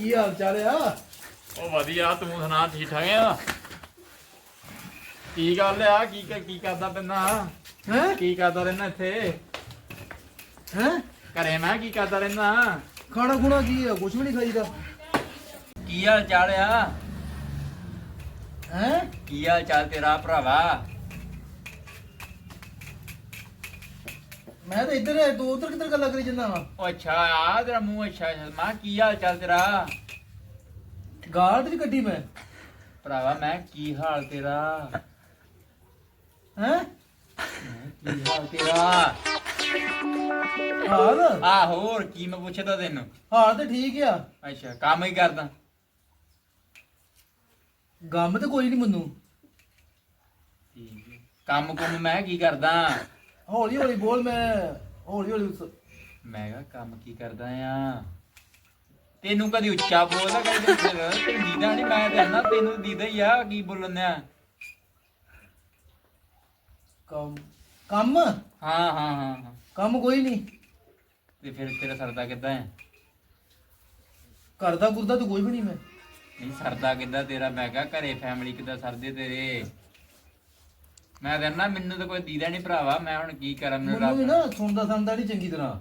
ਕੀ ਹਾਲ ਚਾਲ ਆ? ਉਹ ਵਧੀਆ ਤੂੰ ਸੁਣਾ ਠੀਕ ਠਾਕ ਆ? ਕੀ ਗੱਲ ਆ? ਕੀ ਕੀ ਕਰਦਾ ਪੈਂਦਾ? ਹੈ? ਕੀ ਕਰਦਾ ਰਹਿੰਦਾ ਇੱਥੇ? ਹੈ? ਘਰੇ ਮੈਂ ਕੀ ਕਰਦਾ ਰਹਿੰਦਾ? ਖਾਣਾ ਖੁਣਾ ਕੀ ਆ? ਕੁਛ ਵੀ ਨਹੀਂ ਖਾਈਦਾ। ਕੀ ਹਾਲ ਚਾਲ ਆ? ਹੈ? ਕੀ ਹਾਲ ਚਾਲ ਤੇਰਾ ਭਰਾਵਾ? ਮੈਂ ਤਾਂ ਇੱਧਰ ਹੈ ਤੂੰ ਉਧਰ ਕਿੱਧਰ ਗੱਲਾਂ ਕਰੀ ਜਾਂਦਾ ਵਾ? ਉਹ ਅੱਛਾ ਆ ਤੇਰਾ ਮੂੰਹ ਅੱਛਾ ਅੱਛਾ। ਮੈਂ ਕੀ ਹਾਲ ਚਾਲ ਤੇਰਾ? ਗਾਲ ਤੇ ਕੱਢੀ ਮੈਂ। ਭਰਾਵਾ ਮੈਂ ਕੀ ਹਾਲ ਤੇਰਾ? ਹੈ? ਕੀ ਹਾਲ ਤੇਰਾ? ਹਾਲ ਆ ਹੋਰ ਕੀ ਮੈਂ ਪੁੱਛਦਾ ਤੈਨੂੰ? ਹਾਲ ਤੇ ਠੀਕ ਆ। ਅੱਛਾ ਕੰਮ ਹੀ ਕਰਦਾ। ਗਮ ਤੇ ਕੋਈ ਨਹੀਂ ਮੈਨੂੰ। ਠੀਕ ਹੈ। ਕੰਮ ਕੁਮ ਮੈਂ ਕੀ ਕਰਦਾ? ਹੌਲੀ ਹੌਲੀ ਬੋਲ ਮੈਂ ਹੌਲੀ ਹੌਲੀ ਮੈਂ ਕਿਹਾ ਕੰਮ ਕੀ ਕਰਦਾ ਆ? ਤੈਨੂੰ ਕਦੀ ਉੱਚਾ ਬੋਲਦਾ ਕਦੀ ਤੈਨੂੰ ਦੀਦਾ ਨਹੀਂ ਮੈਂ ਤੇ ਨਾ ਤੈਨੂੰ ਦੀਦਾ ਹੀ ਆ ਕੀ ਬੋਲਣ ਕੰਮ ਕੰਮ? ਹਾਂ ਹਾਂ ਹਾਂ ਹਾਂ। ਕੰਮ ਕੋਈ ਨਹੀਂ ਤੇ ਫਿਰ ਤੇਰਾ ਸਰਦਾ ਕਿੱਦਾਂ ਹੈ ਕਰਦਾ ਕੁਰਦਾ ਤਾਂ ਕੋਈ ਵੀ ਨਹੀਂ ਮੈਂ। ਨਹੀਂ ਸਰਦਾ ਕਿੱਦਾਂ ਤੇਰਾ? ਮੈਂ ਕਿਹਾ ਘਰੇ ਫੈਮਿਲੀ ਕਿੱਦਾਂ ਸਰਦੇ ਤੇਰੇ? ਮੈਂ ਨਾ ਮੈਨੂੰ ਤਾਂ ਕੋਈ ਦੀਦਾ ਨਹੀਂ ਭਰਾਵਾ ਮੈਂ ਹੁਣ ਕੀ ਕਰਾਂ ਮੈਨੂੰ ਮੈਨੂੰ ਵੀ ਰੱਬ ਨਾ ਸੁਣਦਾ ਸੰਦਾ ਨਹੀਂ ਚੰਗੀ ਤਰ੍ਹਾਂ।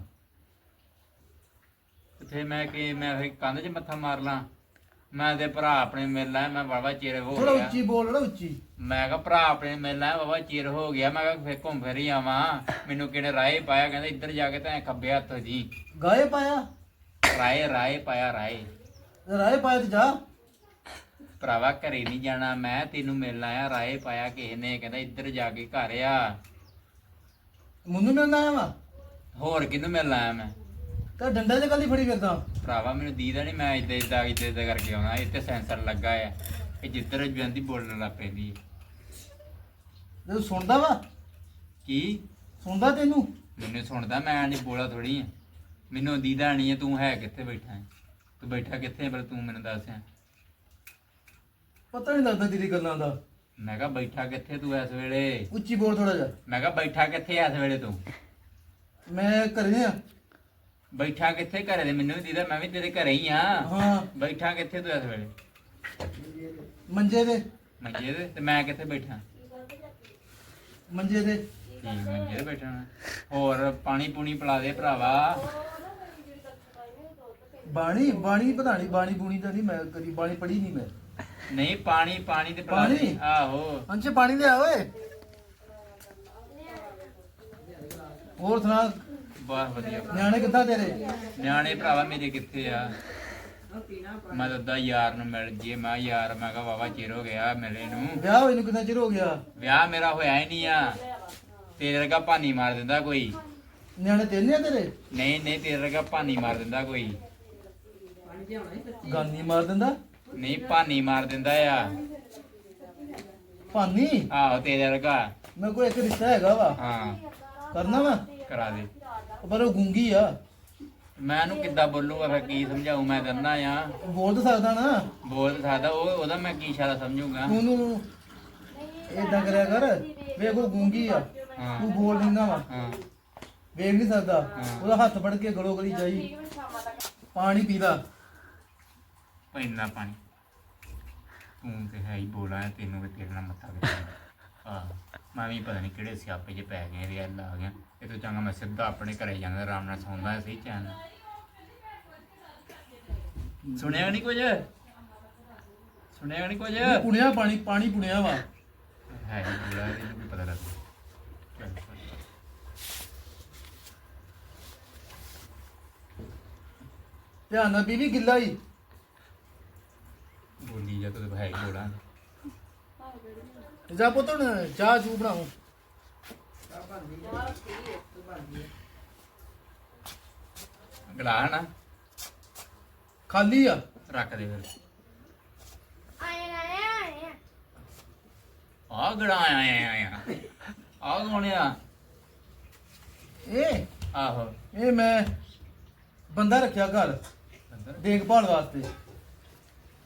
ਤੇ ਮੈਂ ਕਿ ਮੈਂ ਫਿਰ ਕੰਧ 'ਚ ਮੱਥਾ ਮਾਰ ਲਾਂ। ਮੈਂ ਤੇ ਭਰਾ ਆਪਣੇ ਮਿਲ ਲਾਂ ਮੈਂ ਬਾਬਾ ਚਿਰ ਹੋ ਥੋੜਾ ਗਿਆ। ਉੱਚੀ ਬੋਲ ਥੋੜਾ ਉੱਚੀ। ਮੈਂ ਕਿਹਾ ਭਰਾ ਆਪਣੇ ਮਿਲਣਾ ਬਾਬਾ ਚਿਰ ਹੋ ਗਿਆ। ਮੈਂ ਕਿਹਾ ਫਿਰ ਘੁੰਮ ਫਿਰ ਹੀ ਆਵਾਂ। ਮੈਨੂੰ ਕਿਹਨੇ ਰਾਏ ਪਾਇਆ ਕਹਿੰਦਾ ਇੱਧਰ ਜਾ ਕੇ ਤਾਂ ਖੱਬੇ ਹੱਥ ਜੀ। ਗਾਏ ਪਾਇਆ? ਰਾਏ ਰਾਏ ਪਾਇਆ ਰਾਏ ਰਾਏ ਪਾਇਆ ਤੇ ਜਾ। ਭਰਾਵਾ ਘਰੇ ਨਹੀਂ ਜਾਣਾ ਮੈਂ ਤੈਨੂੰ ਮਿਲਣ ਆਇਆ ਰਾਏ ਪਾਇਆ ਕਿਸੇ ਨੇ ਕਹਿੰਦਾ ਇੱਧਰ ਜਾ ਕੇ ਘਰ ਆ। ਮੈਨੂੰ ਮਿਲਣਾ ਆਇਆ ਵਾ? ਹੋਰ ਕਿਹਨੂੰ ਮਿਲਣ ਆਇਆ ਮੈਂ? ਤਾਂ ਡੰਡਾ ਤੇ ਕੱਲੀ ਫੜੀ ਫਿਰਦਾ। ਭਰਾਵਾ ਮੈਨੂੰ ਦੀਦਾ ਨਹੀਂ ਮੈਂ ਇੱਦਾਂ ਇੱਦਾਂ ਇੱਦਾਂ ਇੱਦਾਂ ਕਰਕੇ ਆਉਣਾ ਇੱਥੇ ਸੈਂਸਰ ਲੱਗਾ ਆ ਕਿ ਜਿੱਧਰ ਜਾਂਦੀ ਬੋਲਣ ਲੱਗ ਪੈਂਦੀ ਹੈ। ਜਦੋਂ ਸੁਣਦਾ ਵਾ? ਕੀ? ਸੁਣਦਾ ਤੈਨੂੰ? ਮੈਨੂੰ ਸੁਣਦਾ ਮੈਂ ਨਹੀਂ ਬੋਲਾ ਥੋੜੀ ਆ। ਮੈਨੂੰ ਦੀਦਾ ਨਹੀਂ ਹੈ ਤੂੰ ਹੈ ਕਿੱਥੇ ਬੈਠਾ ਹੈ ਤੂੰ ਬੈਠਾ ਕਿੱਥੇ ਹੈ ਪਰ ਤੂੰ ਮੈਨੂੰ ਦੱਸ ਆ। ਪਤਾ ਨਹੀਂ ਲੱਗਦਾ ਤੇਰੀ ਗੱਲਾਂ ਦਾ। ਮੈਂ ਕਿਹਾ ਬੈਠਾ ਕਿੱਥੇ ਤੂੰ ਇਸ ਵੇਲੇ? ਉੱਚੀ ਬੋਲ ਥੋੜਾ ਜਿਹਾ। ਮੈਂ ਕਿਹਾ ਬੈਠਾ ਕਿੱਥੇ ਇਸ ਵੇਲੇ ਤੂੰ? ਮੈਂ ਘਰੇ ਆ। ਬੈਠਾ ਕਿੱਥੇ ਘਰੇ ਦੇ? ਮੈਨੂੰ ਵੀ ਦੀਦਾ ਮੈਂ ਵੀ ਤੇਰੇ ਘਰੇ ਹੀ ਆ। ਹਾਂ। ਬੈਠਾ ਕਿੱਥੇ ਤੂੰ ਇਸ ਵੇਲੇ? ਮੰਜੇ ਦੇ। ਮੰਜੇ ਤੇ ਤੇ ਮੈਂ ਕਿੱਥੇ ਬੈਠਾ? ਮੰਜੇ ਦੇ। ਠੀਕ ਮੰਜੇ ਤੇ ਬੈਠਾ। ਹੋਰ ਪਾਣੀ ਪੂਣੀ ਪਿਲਾ ਦੇ ਭਰਾਵਾ। ਬਾਣੀ ਬਾਣੀ ਪਤਾ ਨਹੀਂ ਬਾਣੀ ਬੂਣੀ ਤਾਂ ਨਹੀਂ ਮੈਂ ਕਦੀ ਬਾਣੀ ਪੜੀ ਨਹੀਂ ਮੈਂ। ਨਹੀਂ ਪਾਣੀ ਪਾਣੀ ਤੇ ਪਿਲਾ ਦੇ ਪਾਣੀ? ਆਹੋ। ਅੰਸ਼ੇ ਪਾਣੀ ਲਿਆ ਓਏ। ਹੋਰ ਸੁਣਾ? ਬਹੁਤ ਵਧੀਆ। ਨਿਆਣੇ ਕਿੱਦਾਂ ਤੇਰੇ? ਨਿਆਣੇ ਭਰਾਵਾ ਮੇਰੇ ਕਿੱਥੇ ਆ? ਮੈਂ ਤਾਂ ਉਹਦਾ ਯਾਰ ਨੂੰ ਮਿਲ ਜੇ ਮੈਂ ਯਾਰ ਮੈਂ ਕਿਹਾ ਵਾਵਾ ਚਿਰ ਹੋ ਗਿਆ ਮਿਲੇ ਨੂੰ। ਵਿਆਹ ਹੋਏ ਨੂੰ ਕਿੰਨਾ ਚਿਰ ਹੋ ਗਿਆ? ਵਿਆਹ ਮੇਰਾ ਹੋਇਆ ਹੀ ਨਹੀਂ ਆ। ਤੇਰੇ ਵਰਗਾ ਭਾਨੀ ਮਾਰ ਦਿੰਦਾ ਕੋਈ। ਨਿਆਣੇ ਤੇਰੇ ਆ ਤੇਰੇ? ਨਹੀਂ ਨਹੀਂ ਤੇਰੇ ਵਰਗਾ ਭਾਨੀ ਮਾਰ ਦਿੰਦਾ ਕੋਈ। ਗਾਨੀ ਮਾਰ ਦਿੰਦਾ? ਨਹੀਂ ਭਾਨੀ ਮਾਰ ਦਿੰਦਾ ਆ। ਭਾਨੀ? ਆਹੋ ਤੇਰੇ ਵਰਗਾ। ਮੇਰੇ ਕੋਲ ਇੱਕ ਰਿਸ਼ਤਾ ਹੈਗਾ ਵਾ। ਹਾਂ। ਕਰਨਾ ਵਾ? ਕਰਾ ਦੇ। ਪਰ ਉਹ ਗੁੰਗੀ ਆ। ਮੈਂ ਉਹਨੂੰ ਕਿੱਦਾਂ ਬੋਲੂਗਾ ਫਿਰ ਕੀ ਸਮਝਾਉ ਮੈਂ ਦੰਨਾ ਆ। ਉਹ ਬੋਲ ਤਾਂ ਸਕਦਾ ਨਾ। ਬੋਲ ਤਾਂ ਸਕਦਾ ਉਹ ਉਹਦਾ ਮੈਂ ਕੀ ਇਸ਼ਾਰਾ ਸਮਝੂਗਾ? ਤੂੰ ਉਹਨੂੰ ਏਦਾਂ ਕਰਿਆ ਕਰ। ਵੇਖ ਉਹ ਗੁੰਗੀ ਆ। ਹਾਂ। ਤੂੰ ਬੋਲ ਦਿੰਦਾ ਵਾ। ਹਾਂ। ਵੇਖ ਨਹੀਂ ਸਕਦਾ। ਹਾਂ। ਉਹਦਾ ਹੱਥ ਫੜ ਕੇ ਗਲੋ ਗਲੀ ਜਾਈ। ਪਾਣੀ ਪੀਦਾ ਪੈਂਦਾ ਪਾਣੀ। ਤੂੰ ਤੇ ਹੈ ਹੀ ਬੋਲਾ ਤੈਨੂੰ ਵੀ ਤੇਰੇ ਨਾਲ ਮੱਥਾ ਕਿੱਥੇ ਆ ਮੈਂ ਵੀ ਪਤਾ ਨਹੀਂ ਕਿਹੜੇ ਸਿਆਪੇ 'ਚ ਪੈ ਗਏ ਰਿਆਲ ਆ ਗਿਆ। ਇਹ ਤੋਂ ਚੰਗਾ ਮੈਂ ਸਿੱਧਾ ਆਪਣੇ ਘਰੇ ਜਾਂਦਾ ਆਰਾਮ ਨਾਲ ਸੌਂਦਾ ਸਹੀ ਚੈਨ। ਨਾਲ। ਸੁਣਿਆ ਨਹੀਂ ਕੁਝ? ਸੁਣਿਆ ਨਹੀਂ ਕੁਝ? ਪੁਣਿਆ ਪਾਣੀ ਪਾਣੀ ਪੁਣਿਆ ਵਾ। ਹੈ ਬੋਲਾ ਇਹਨੂੰ ਵੀ ਪਤਾ ਲੱਗ ਚੱਲ ਚੱਲ। ਧਿਆਨ ਨਾਲ ਬੀਬੀ ਗਿੱਲਾ ਹੀ। ਬੋਲੀ ਜਾ ਤੂੰ ਹੈ ਹੀ ਬੋਲਾ ਜਾ ਪੁੱਤ ਹੁਣ ਚਾਹ ਚੂ ਬਣਾਉ ਗਲਾ ਨਾ ਖਾਲੀ ਆ। ਰੱਖ ਦੇ ਫਿਰ। ਆ। ਗੜਾ ਆਇਆ ਆਇਆ ਆ ਕੌਣ ਆ? ਇਹ? ਆਹੋ। ਇਹ ਮੈਂ ਬੰਦਾ ਰੱਖਿਆ ਘਰ। ਦੇਖਭਾਲ ਵਾਸਤੇ।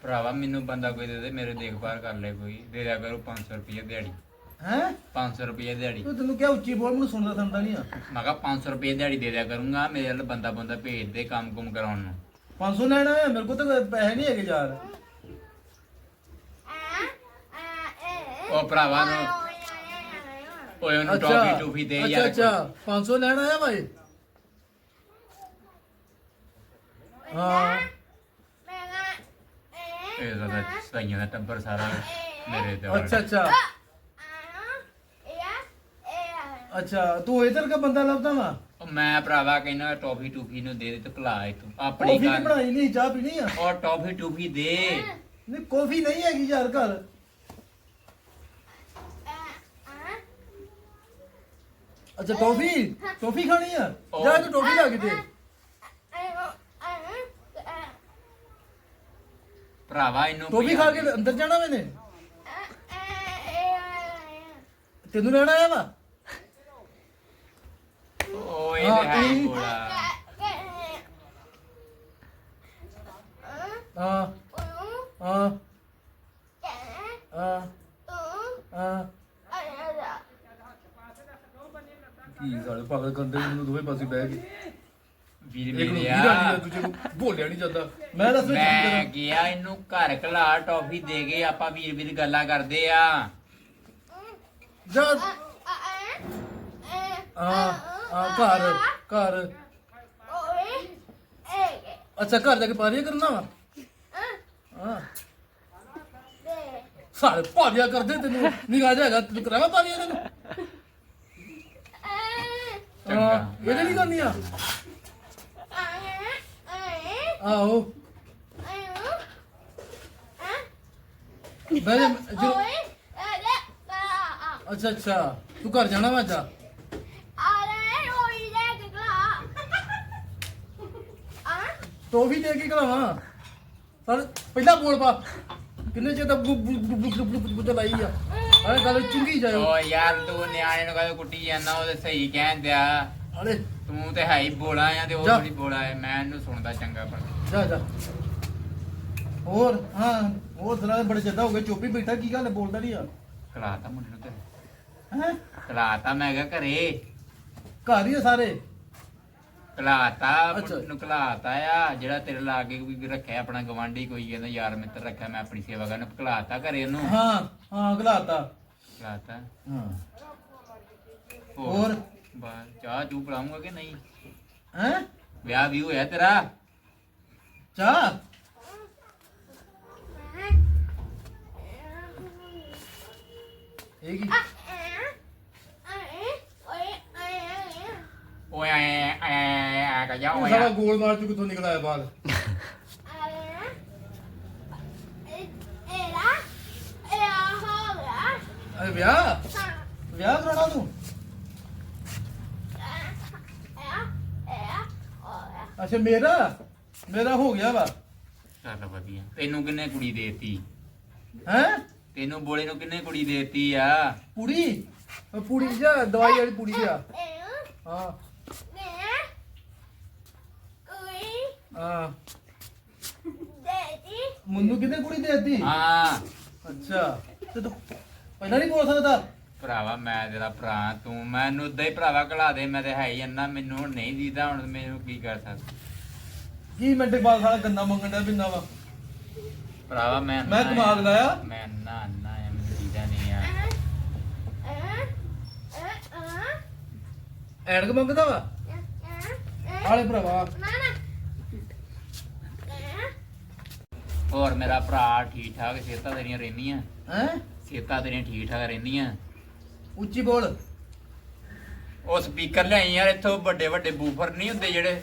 ਭਰਾਵਾ ਮੈਨੂੰ ਬੰਦਾ ਕੋਈ ਦੇ ਦੇ ਮੇਰੇ ਦੇਖਭਾਲ ਕਰ ਲੈ ਕੋਈ। ਦੇ ਦਿਆ ਕਰੋ 500 ਰੁਪਏ ਦਿਹਾੜੀ। ਹੈ? 500 ਰੁਪਏ ਦਿਹਾੜੀ। ਤੂੰ ਤੈਨੂੰ ਕਿਹਾ ਉੱਚੀ ਬੋਲ ਮੈਨੂੰ ਸੁਣਦਾ ਸੁਣਦਾ ਨਹੀਂ ਆ। ਮੈਂ ਕਿਹਾ 500 ਰੁਪਏ ਦਿਹਾੜੀ ਦੇ ਦਿਆ ਕਰੂੰਗਾ ਮੇਰੇ ਵੱਲ ਬੰਦਾ ਬੰਦਾ ਭੇਜ ਦੇ ਕੰਮ ਕੁਮ ਕਰਾਉਣ ਨੂੰ। 500 ਲੈਣਾ ਹੈ ਮੇਰੇ ਕੋਲ ਤਾਂ ਪੈਸੇ ਨਹੀਂ ਹੈਗੇ ਯਾਰ। ਉਹ ਭਰਾਵਾ ਨੂੰ ਓਏ ਉਹਨੂੰ ਟੌਫੀ ਟੂਫੀ ਦੇ ਅੱਛਾ ਯਾਰ ਅੱਛਾ 500 ਲੈਣਾ ਹੈ ਭਾਈ। ਹਾਂ। ਇਹ ਜ਼ਦਾ ਸਹੀਆਂ ਦਾ ਟੱਬਰ ਸਾਰਾ ਮੇਰੇ ਤੇ ਅੱਛਾ ਅੱਛਾ। ਅੱਛਾ ਤੂੰ ਇਧਰ ਦਾ ਬੰਦਾ ਲੱਭਦਾ ਵਾ? ਉਹ ਮੈਂ ਭਰਾਵਾ ਕਹਿੰਦਾ ਟੌਫੀ ਟੂਫੀ ਨੂੰ ਦੇ ਦੇ ਤੇ ਭਲਾ ਇਹ ਤੂੰ ਆਪਣੀ ਕੌਫੀ ਨਹੀਂ ਗੱਲ। ਬਣਾਈ ਨਹੀਂ ਚਾਹ ਪੀਣੀ ਆ? ਉਹ ਟੌਫੀ ਟੂਫੀ ਦੇ। ਨਹੀਂ ਕੌਫੀ ਨਹੀਂ ਹੈਗੀ ਯਾਰ ਘਰ। ਅੱਛਾ ਟੌਫੀ? ਟੌਫੀ ਖਾਣੀ ਆ? ਜਾ ਤੂੰ ਟੌਫੀ ਲਾ ਕੇ ਦੇ। ਭਰਾਵਾ ਇਹਨੂੰ ਟੌਫੀ ਖਾ ਕੇ ਅੰਦਰ ਜਾਣਾ ਮੈਨੇ? ਤੈਨੂੰ ਲੈਣਾ ਆ ਵਾ? ਓਏ ਹਾਂ, ਤੇ ਹੈ। ਇਹ- ਬੋਲਾ ਹਾਂ। ਹਾਂ। ਹਾਂ। ਹਾਂ। ਕੀ ਸਾਲੇ ਪਾਗਲ ਕੰਦੇ ਨੂੰ ਦੋਵੇਂ ਪਾਸੇ ਬਹਿ ਗਏ। ਵੀਰ ਇੱਕ ਨੂੰ ਵੀਰਾ ਨਹੀਂ ਦੂਜੇ ਨੂੰ ਬੋਲਿਆ ਨਹੀਂ ਜਾਂਦਾ। ਮੈਂ ਦੱਸ ਵਿੱਚ ਕੀ ਮੈਂ ਕਰਾਂ ਗਿਆ ਇਹਨੂੰ ਘਰ ਘਲਾ ਟੌਫੀ ਦੇ ਕੇ ਆਪਾਂ ਵੀਰ ਵੀਰ ਗੱਲਾਂ ਕਰਦੇ ਆ। ਜਾ ਆ ਆ ਘਰ ਘਰ। ਅੱਛਾ ਘਰ ਜਾ ਕੇ ਪਾਰੀਆਂ ਕਰਨਾ ਵਾ? ਹਾਂ। ਸਾਰੇ ਪਾਰੀਆਂ ਕਰਦੇ ਤੈਨੂੰ ਨਿਗਾਹ ਜਾਏਗਾ ਤੈਨੂੰ ਕਰਾਵਾ ਪਾਰੀਆਂ ਤੈਨੂੰ ਚੰਗਾ। ਹਾਂ ਇਹਦੇ ਨਹੀਂ ਕਰਨੀ ਆ? ਆਹੋ ਬੈ ਜਾ ਅੱਛਾ ਅੱਛਾ। ਤੂੰ ਘਰ ਜਾਣਾ ਵਾ ਜਾ ਟੋਫੀ ਦੇ ਕੇ ਕਰਾਵਾਂ ਸਰ, ਪਹਿਲਾਂ ਬੋਲ ਪਾ। ਕਿੰਨੇ ਚਿਰ ਦਾ ਬੁ ਲਾਈ ਆ? ਅਰੇ ਗੱਲ ਚੁੰਗੀ ਜਾਇਓ। ਓ ਯਾਰ, ਤੂੰ ਨਿਆਣੇ ਨੂੰ ਕਦੇ ਕੁੱਟੀ ਜਾਂਦਾ ਉਹ ਤੇ ਸਹੀ ਕਹਿਣ ਅਰੇ ਤੂੰ ਤੇ ਹੈ ਹੀ ਬੋਲਾ ਆ ਤੇ ਉਹ ਜਾ। ਬੜੀ ਬੋਲਾ ਹੈ ਮੈਂ ਇਹਨੂੰ ਸੁਣਦਾ ਚੰਗਾ ਪਰ ਜਾ ਜਾ। ਹੋਰ ਹਾਂ ਹੋਰ ਜ਼ਰਾ ਬੜੇ ਜ਼ਿਆਦਾ ਹੋ ਗਏ ਚੁੱਪ ਹੀ ਬੈਠਾ ਕੀ ਗੱਲ ਹੈ, ਬੋਲਦਾ ਨਹੀਂ ਆ? ਕਲਾਤਾ ਮੁੰਡੇ ਨੂੰ ਘਰੇ ਹੈ? ਕਲਾਤਾ ਮੈਂ ਕਿਹਾ ਘਰੇ। ਘਰ ਹੀ ਆ ਸਾਰੇ? ਕਲਾਤਾ ਅੱਛਾ। ਨੂੰ ਕਲਾਤਾ ਆ ਜਿਹੜਾ ਤੇਰੇ ਲਾਗੇ ਕੋਈ ਰੱਖਿਆ ਆਪਣਾ ਗਵਾਂਢੀ ਕੋਈ ਕਹਿੰਦਾ ਯਾਰ ਮਿੱਤਰ ਰੱਖਿਆ ਮੈਂ ਆਪਣੀ ਸੇਵਾ ਕਰਨ ਕਲਾਤਾ ਘਰੇ ਉਹਨੂੰ। ਹਾਂ ਹਾਂ ਗਲਾਤਾ ਕਲਾਤਾ ਹਾਂ। ਹੋਰ? ਬਾਹਰ ਚਾਹ ਚੂ ਪਲਾਉਂਗਾ ਕਿ ਨਹੀਂ? ਹੈ? ਵਿਆਹ ਵੀ ਹੋਇਆ ਤੇਰਾ? ਚਾਹ? ਇਹ ਕੀ? ਓਏ ਆਏ ਆਏ ਆ ਕਾ ਜਾ ਓਏ ਸਾਰਾ ਗੋਲ ਮਾਰ ਤੂੰ ਕਿੱਥੋਂ ਨਿਕਲ ਆਇਆ ਬਾਹਰ? ਅਰੇ ਵਿਆਹ? ਵਿਆਹ ਕਰਾਉਣਾ ਤੂੰ? ਅੱਛਾ ਮੇਰਾ? ਮੇਰਾ ਹੋ ਗਿਆ ਵਾ। ਚੱਲ ਵਧੀਆ। ਤੈਨੂੰ ਕਿੰਨੇ ਕੁੜੀ ਦੇਤੀ? ਹੈ? ਤੈਨੂੰ ਬੋਲੇ ਨੂੰ ਕਿੰਨੇ ਕੁੜੀ ਦੇਤੀ ਆ? ਪੂੜੀ ਉਹ ਪੂੜੀ ਜਾ ਦਵਾਈ ਵਾਲੀ ਪੂੜੀ ਜਾ ਹਾਂ। ਹਾਂ ਮੁੰਨੂ ਕਿੰਨੇ ਕੁੜੀ ਦੇਤੀ? ਹਾਂ। ਅੱਛਾ। ਤੇ ਤੂੰ ਪਹਿਲਾਂ ਨਹੀਂ ਬੋਲ ਸਕਦਾ। ਭਰਾਵਾ ਮੈਂ ਤੇਰਾ ਭਰਾ ਤੂੰ ਮੈਨੂੰ ਉਦਾਂ ਹੀ ਭਰਾਵਾ ਘਲਾ ਦੇ ਮੈਂ ਤੇ ਹੈ ਹੀ ਇੰਨਾ ਮੈਨੂੰ ਹੁਣ ਨਹੀਂ ਦੀਦਾ ਹੁਣ ਮੈਨੂੰ ਕੀ ਕਰ ਸਕਦਾ? ਕੀ ਮਿੰਟ ਬਾਅਦ ਸਾਲਾ ਗੰਦਾ ਮੰਗਣ ਦਾ ਬਿੰਨਾ ਵਾ ਭਰਾਵਾ ਮੈਂ ਮੈਂ ਅੰਨਾ ਕਮਾਲ ਆ। ਲਾਇਆ। ਮੈਂ ਨਾ ਨਾ ਆ ਮੈਨੂੰ ਦੀਦਾ ਨਹੀਂ ਆ। ਐਨਕ ਮੰਗਦਾ ਵਾ? ਆਲੇ ਭਰਾਵਾ। ਹੋਰ ਮੇਰਾ ਭਰਾ ਠੀਕ ਠਾਕ ਸਿਹਤਾਂ ਤੇਰੀਆਂ ਰਹਿੰਦੀਆਂ? ਹੈ? ਸਿਹਤਾਂ ਤੇਰੀਆਂ ਠੀਕ ਠਾਕ ਰਹਿੰਦੀਆਂ? ਉੱਚੀ ਬੋਲ। ਉਹ ਸਪੀਕਰ ਲਿਆਈ ਯਾਰ ਇੱਥੋਂ ਵੱਡੇ ਵੱਡੇ ਬੂਫਰ ਨਹੀਂ ਹੁੰਦੇ ਜਿਹੜੇ?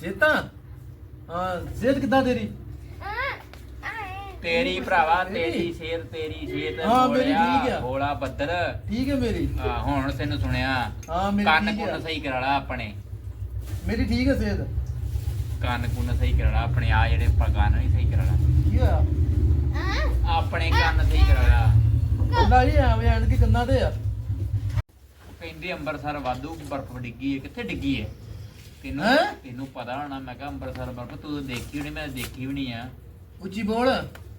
ਸੇਤਾ ਹਾਂ ਸਿਹਤ ਕਿੱਦਾਂ ਤੇਰੀ? ਤੇਰੀ ਭਰਾਵਾ ਤੇਰੀ? ਸਿਹਤ ਤੇਰੀ ਸਿਹਤ ਹਾਂ, ਮੇਰੀ ਠੀਕ ਆ। ਬੋਲਾ ਬੱਦਲ ਠੀਕ ਹੈ ਮੇਰੀ। ਆ ਹੁਣ ਤੈਨੂੰ ਸੁਣਿਆ। ਹਾਂ ਮੇਰੀ ਕੰਨ ਠੀਕ ਕੁੰਨ ਹੈ ਸਹੀ ਕਰਾ ਲਾ ਆਪਣੇ। ਮੇਰੀ ਠੀਕ ਹੈ ਸਿਹਤ। ਕੰਨ ਕੁੰਨ ਸਹੀ ਕਰਾ ਲਾ ਆਪਣੇ ਆ ਜਿਹੜੇ ਪਗਾਨ ਨਹੀਂ ਸਹੀ ਕਰਾ ਲਾ ਕੀ ਹੋਇਆ? ਆਪਣੇ ਕੰਨ ਸਹੀ ਕਰਾ ਲਾ ਅੱਲਾ ਇਹ ਆਵੇਂ ਐਨਕ ਕੰਨਾਂ ਤੇ ਆ। ਕਹਿੰਦੇ ਅੰਮ੍ਰਿਤਸਰ ਵਾਧੂ ਬਰਫ਼ ਡਿੱਗੀ ਹੈ ਕਿੱਥੇ ਡਿੱਗੀ ਹੈ ਤੈਨੂੰ ਹੈਂ? ਤੈਨੂੰ ਪਤਾ ਹੋਣਾ ਮੈਂ ਕਿਹਾ ਅੰਮ੍ਰਿਤਸਰ ਬਰਫ਼ ਤੂੰ ਦੇਖੀ ਹੋਣੀ ਮੈਂ ਦੇਖੀ ਵੀ ਨਹੀਂ ਆ। ਉੱਚੀ ਬੋਲ।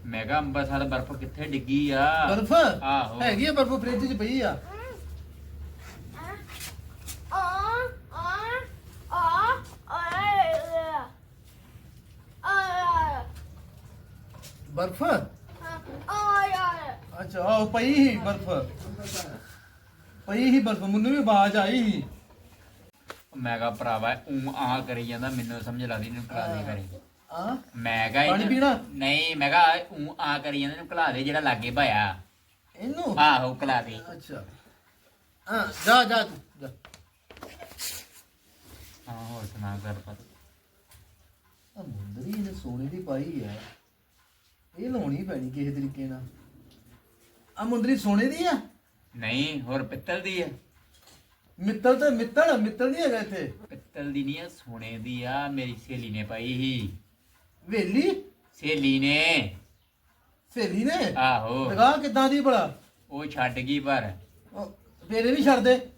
ਮੈਂ ਕਿਹਾ ਅੰਮ੍ਰਿਤਸਰ ਬਰਫ਼ ਕਿੱਥੇ ਡਿੱਗੀ ਆ? ਬਰਫ? ਆਹੋ। ਹੈਗੀ ਆ ਬਰਫ ਫ੍ਰਿਜ 'ਚ ਪਈ ਆ ਆ ਆ ਆ ਆ ਬਰਫ? ਆ ਯਾਰ ਅੱਛਾ ਆਹ ਪਈ ਹੀ ਬਰਫ। ਪਈ ਹੀ ਬਰਫ ਮੈਨੂੰ ਵੀ ਆਵਾਜ਼ ਆਈ ਸੀ। ਮੈਂ ਕਿਹਾ ਭਰਾਵਾ ਉਹ ਆ ਕਰੀ ਜਾਂਦਾ ਮੈਨੂੰ ਸਮਝ ਲੱਗਦੀ ਇਹਨੂੰ ਕਲਾ ਦੇ ਕਰੇ ਆ ਮੈਂ ਕਿਹਾ ਪਾਣੀ ਪੀਣਾ? ਨਹੀਂ ਮੈਂ ਕਿਹਾ ਆ ਕਰੀ ਜਾਂਦਾ ਇਹਨੂੰ ਕਲਾ ਦੇ ਜਿਹੜਾ ਲਾਗੇ ਭਾਇਆ ਇਹਨੂੰ? ਆਹੋ ਕਲਾ ਦੇ। ਅੱਛਾ। ਹਾਂ ਜਾ ਜਾ ਤੂੰ, ਜਾ। ਹਾਂ ਹੋਰ ਸੁਣਾ ਕਰ ਪਰ ਮੁੰਦਰੀ ਇਹਨੇ ਸੋਨੇ ਦੀ ਪਾਈ ਆ। ਇਹ ਲਾਉਣੀ ਪੈਣੀ ਕਿਸੇ ਤਰੀਕੇ ਨਾਲ। ਆ ਮੁੰਦਰੀ ਸੋਨੇ ਦੀ ਆ? ਨਹੀਂ ਹੋਰ ਪਿੱਤਲ ਦੀ ਆ। ਮਿੱਤਲ ਤੇ ਮਿੱਤਲ ਮਿੱਤਲ ਨਹੀਂ ਹੈਗਾ ਇੱਥੇ। ਪਿੱਤਲ ਦੀ ਨਹੀਂ ਆ ਸੋਨੇ ਦੀ ਆ ਮੇਰੀ ਸਹੇਲੀ ਨੇ ਪਾਈ ਸੀ। ਵੇਲੀ? ਸਹੇਲੀ ਨੇ। ਸਹੇਲੀ ਨੇ? ਆਹੋ। ਲਗਾ ਕਿੱਦਾਂ ਦੀ ਭਲਾ? ਉਹ ਛੱਡ ਗਈ ਪਰ। ਉਹ ਤੇਰੇ ਵੀ ਛੱਡ ਦੇ।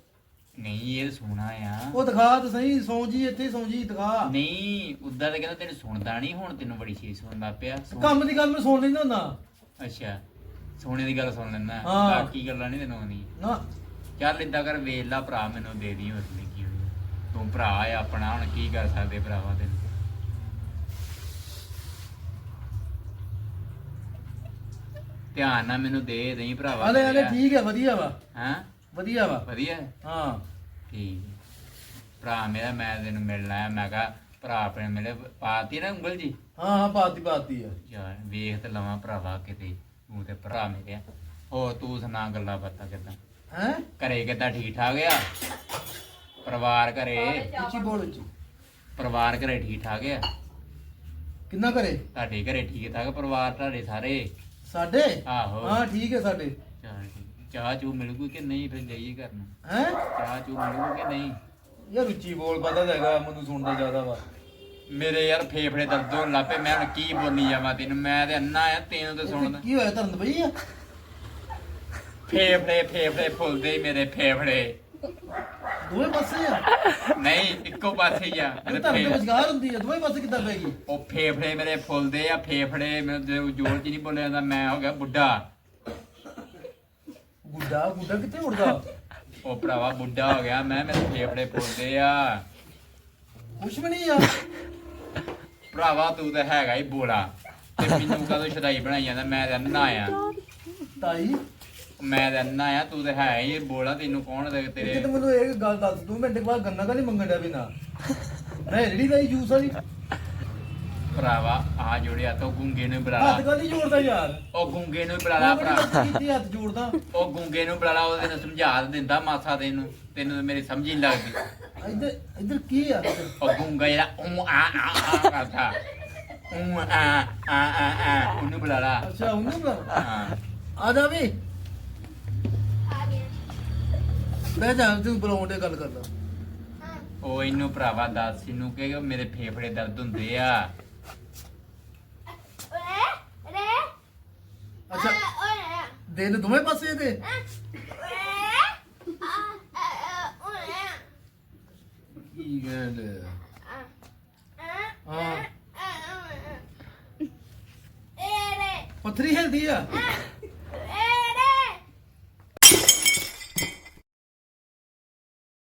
ਨਹੀਂ ਇਹ ਸੋਨਾ ਆ। ਉਹ ਦਿਖਾ ਤਾਂ ਸਹੀ ਸੌਂ ਜੀ ਇੱਥੇ ਸੌਂ ਜੀ ਦਿਖਾ। ਨਹੀਂ ਉਦਾਂ ਤਾਂ ਕਹਿੰਦਾ ਤੈਨੂੰ ਸੁਣਦਾ ਨਹੀਂ ਹੁਣ ਤੈਨੂੰ ਬੜੀ ਛੇ ਸੁਣਦਾ ਪਿਆ। ਸੁਣ- ਕੰਮ ਦੀ ਗੱਲ ਮੈਂ ਸੁਣ ਲੈਂਦਾ ਹੁੰਦਾ। ਅੱਛਾ ਸੋਨੇ ਦੀ ਗੱਲ ਸੁਣ ਹਾਂ। ਬਾਕੀ ਗੱਲਾਂ ਨਹੀਂ ਤੈਨੂੰ ਆਉਂਦੀ ਨਾ। ਚੱਲ ਇਦਾਂ ਕਰ ਵੇਖ ਲਾ ਭਰਾ ਮੈਨੂੰ ਦੇ ਦੀ ਉਸ ਨੇ ਕੀ ਹੋਈ ਤੂੰ ਭਰਾ ਆ ਆਪਣਾ ਹੁਣ ਕੀ ਕਰ ਸਕਦੇ ਭਰਾਵਾ ਤੈਨੂੰ? ਧਿਆਨ ਨਾਲ ਮੈਨੂੰ ਦੇ ਦੇਈ ਭਰਾਵਾ ਹਲੇ ਹਲੇ ਠੀਕ ਹੈ ਵਧੀਆ ਵਾ। ਹਾਂ? ਵਧੀਆ ਵਾ। ਵਧੀਆ। ਹਾਂ। ਠੀਕ। ਹੈ। ਭਰਾ ਮੇਰਾ ਮੈਂ ਤੈਨੂੰ ਮਿਲਣਾ ਹੈ ਮੈਂ ਕਿਹਾ ਭਰਾ ਆਪਣੇ ਮਿਲੇ ਪਾਤੀ ਨਾ ਉਂਗਲ ਜੀ? ਹਾਂ ਹਾਂ ਪਾਤੀ ਪਾਤੀ ਆ। ਯਾਰ ਵੇਖ ਤੇ ਲਵਾਂ ਭਰਾਵਾ ਕਿਤੇ ਤੂੰ ਤੇ ਭਰਾ ਮੇਰੇ ਆ। ਹੋ ਤੂੰ ਸੁਣਾ ਗੱਲਾਂ ਬਾਤਾਂ ਕਿਦਾਂ? ਹੈ? ਘਰੇ ਕਿਦਾਂ ਠੀਕ ਠਾਕ ਆ? ਪਰਿਵਾਰ ਘਰੇ? ਉੱਚੀ ਬੋਲ ਉੱਚੀ ਪਰਿਵਾਰ ਘਰੇ ਠੀਕ ਠਾਕ ਆ? ਕਿੰਨਾ ਕਰੇ ਤੁਹਾਡੇ ਘਰੇ ਠੀਕ ਠਾਕ ਪਰਿਵਾਰ ਤੁਹਾਡੇ ਸਾਰੇ? ਸਾਡੇ? ਆਹੋ। ਹਾਂ ਠੀਕ ਹੈ ਸਾਡੇ। ਚੱਲ। ਚਾਹ ਚੂ ਮਿਲੂਗੀ ਕਿ ਨਹੀਂ ਫਿਰ ਜਾਈਏ ਕਰਨਾ ਹੈ? ਚਾਹ ਚੂ ਮਿਲੂਗੀ ਕਿ ਨਹੀਂ? ਯਾਰ ਉੱਚੀ ਬੋਲ ਪਤਾ ਤਾਂ ਹੈਗਾ ਮੈਨੂੰ ਸੁਣਦਾ ਜ਼ਿਆਦਾ ਵਾ। ਮੇਰੇ ਯਾਰ ਫੇਫੜੇ ਦਰਦ ਹੋਣ ਲੱਪੇ ਮੈਂ ਹੁਣ ਕੀ ਬੋਲੀ ਜਾਵਾਂ ਤੈਨੂੰ? ਮੈਂ ਤੇ ਅੰਨਾ ਆ ਤੈਨੂੰ ਤੇ ਸੁਣਦਾ ਕੀ ਹੋਇਆ ਧਰਨ ਪਈ ਆ? ਫੇਫੜੇ ਫੇਫੜੇ ਫੁੱਲਦੇ ਮੇਰੇ ਫੇਫੜੇ। ਦੋਵੇਂ ਪਾਸੇ ਆ? ਨਹੀਂ ਇੱਕੋ ਪਾਸੇ ਹੀ ਆ। ਮੇਰੇ ਧਰਨ ਦੇ ਫੇ- ਵਿਚਕਾਰ ਹੁੰਦੀ ਆ ਦੋਵੇਂ ਪਾਸੇ ਕਿੱਦਾਂ ਪੈਗੀ ਉਹ ਫੇਫੜੇ ਮੇਰੇ ਫੁੱਲਦੇ ਆ ਫੇਫੜੇ ਮੈਨੂੰ ਤੇ ਜੋਰ ਚ ਨਹੀਂ ਬੋਲਿਆ ਜਾਂਦਾ ਮੈਂ ਹੋ ਗਿਆ ਬੁੱਢਾ। ਗੁੱਡਾ ਗੁੱਡਾ ਕਿੱਥੇ ਉੜਦਾ ਉਹ ਭਰਾਵਾ ਬੁੱਢਾ ਹੋ ਗਿਆ ਮੈਂ ਮੇਰੇ ਫੇਫੜੇ ਫੁੱਲਦੇ ਆ। ਕੁਛ ਵੀ ਨਹੀਂ ਆ। ਭਰਾਵਾ ਤੂੰ ਤਾਂ ਹੈਗਾ ਹੀ ਬੋਲਾ। ਤੇ ਮੈਨੂੰ ਕਦੋਂ ਸ਼ਦਾਈ ਬਣਾਈ ਜਾਂਦਾ ਮੈਂ ਤਾਂ ਅੰਨਾ ਆ। ਤਾਈ? ਮੈਂ ਤਾਂ ਅੰਨਾ ਆ ਤੂੰ ਤਾਂ ਹੈ ਹੀ ਬੋਲਾ ਤੈਨੂੰ ਕੌਣ ਦੇ ਤੇਰੇ? ਤੂੰ ਮੈਨੂੰ ਇਹ ਗੱਲ ਦੱਸ ਦੋ ਮਿੰਟ ਬਾਅਦ ਗੰਨਾ ਕਾ ਨਹੀਂ ਮੰਗਣ ਡਿਆ ਵੀ ਨਾ ਮੈਂ ਰੇੜੀ ਦਾ ਜੂਸ ਵਾਲੀ ਭਰਾਵਾ ਆ ਜੋੜਿਆ ਤੋ ਗੁੰਗੇ ਨੂੰ ਬੁਲਾ ਹੱਥ ਲਾ ਜੋੜਦਾ ਯਾਰ? ਉਹ ਗੁੰਗੇ ਨੂੰ ਬੁਲਾ ਲਾ ਮੈਂ ਭਰਾ। ਕੀਤੀ ਹੱਥ ਜੋੜਦਾ? ਉਹ ਗੁੰਗੇ ਨੂੰ ਬੁਲਾ ਲਾ ਉਹ ਤੈਨੂੰ ਸਮਝਾ ਦਿੰਦਾ ਮਾਸਾ ਤੈਨੂੰ ਤੈਨੂੰ ਤਾਂ ਮੇਰੀ ਸਮਝ ਹੀ ਨਹੀਂ ਲੱਗਦੀ। ਇੱਧਰ ਇੱਧਰ ਕੀ ਆ? ਉਹ ਗੁੰਗਾ ਜਿਹੜਾ ਉਹ ਆ ਆ ਆ ਕਰਦਾ। ਉਹ ਆ ਆ ਆ ਆ ਉਹਨੂੰ ਬੁਲਾ ਲਾ। ਅੱਛਾ ਉਹਨੂੰ ਬੁਲਾ ਹਾਂ। ਆ ਜਾ ਵੀ। ਆ ਗਿਆ। ਬਹਿ ਜਾ ਤੂੰ ਬੁਲਾਉਣ ਦੇ ਗੱਲ ਕਰਦਾ। ਹਾਂ ਉਹ ਇਹਨੂੰ ਭਰਾਵਾ ਦੱਸ ਇਹਨੂੰ ਕਿ ਮੇਰੇ ਫੇਫੜੇ ਦਰਦ ਹੁੰਦੇ ਆ ਰੇ ਰੇ ਅੱਛਾ ਓਏ ਦਿਨ ਦੋਵੇਂ ਪਾਸੇ ਦੇ। ਕੀ ਗੱਲ ਆ? ਪੱਥਰੀ ਹਿਲਦੀ ਆ।